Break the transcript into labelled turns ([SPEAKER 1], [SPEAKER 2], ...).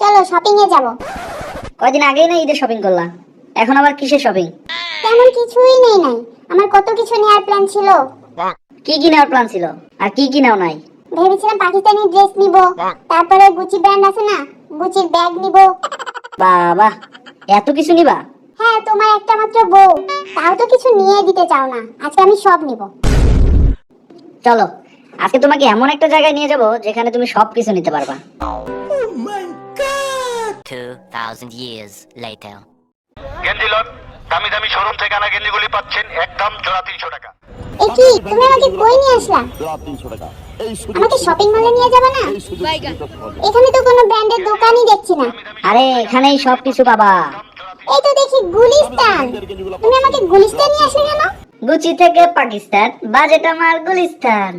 [SPEAKER 1] চলো শপিং এ যাব।
[SPEAKER 2] কয়দিন আগেই না ঈদের শপিং করলাম এখন আবার কিসের শপিং
[SPEAKER 1] তেমন কিছুই নেই নাই। আমার কত কিছু নেওয়ার প্ল্যান ছিল।
[SPEAKER 2] কি কি নেওয়ার প্ল্যান ছিল? আর কি কি নেও নাই?
[SPEAKER 1] ভেবেছিলাম পাকিস্তানি ড্রেস নিব। তারপরে গুচি ব্র্যান্ড আছে না? গুচির ব্যাগ নিব।
[SPEAKER 2] বাবা এত কিছু নিবা?
[SPEAKER 1] হ্যাঁ তোমার একটা মাত্র বউ। তাও তো কিছু নিয়ে দিতে চাও না। আজকে আমি সব নিব।
[SPEAKER 2] চলো আজকে তোমাকে এমন একটা জায়গায় নিয়ে যাব যেখানে তুমি সব কিছু নিতে পারবা।
[SPEAKER 3] 2,000 years later.
[SPEAKER 4] গেঞ্জি লন দামি দামি শোরুম থেকে আনা গেঞ্জিগুলি পাচ্ছেন একদম জোড়া তিনশো টাকা।
[SPEAKER 1] এ কি তুমি আমাকে কই নিয়ে আসলা আমাকে শপিং মলে নিয়ে যাবে না? এখানে তো কোনো ব্র্যান্ডের দোকানই দেখছি না।
[SPEAKER 2] আরে এখানেই সব কিছু পাবা।
[SPEAKER 1] এই তো দেখি গুলিস্তান। তুমি আমাকে গুলিস্তান নিয়ে আসলে কেন?
[SPEAKER 2] গুচি থেকে পাকিস্তান বাজেট আমার গুলিস্তান।